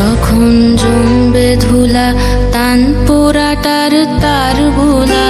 তখন জমবে ধুলা তান পোড়াটার তার ভোলা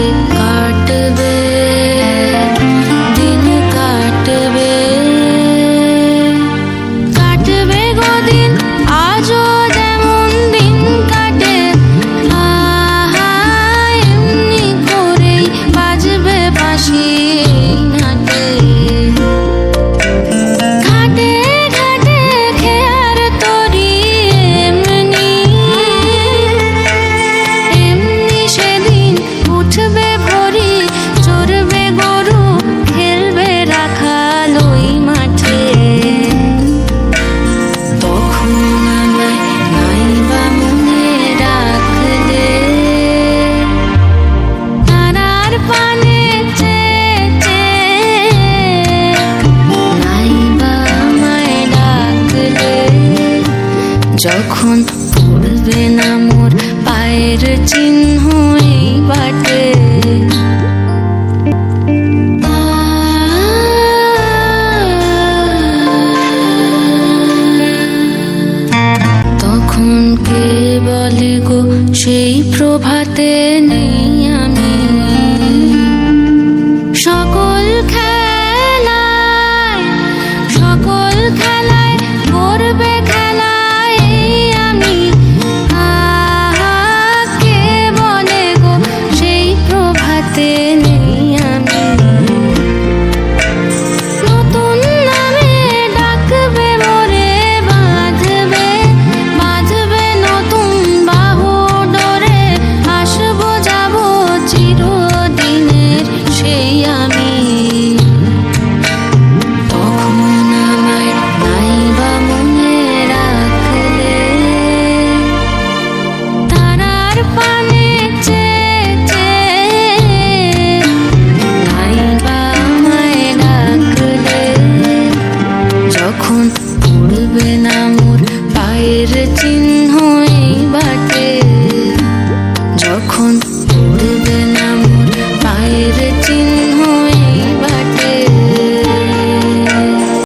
যখন পড়বে না মোর পায়ের চিহ্নই বাটে। তখন কে বলে গো সেই প্রভাতে?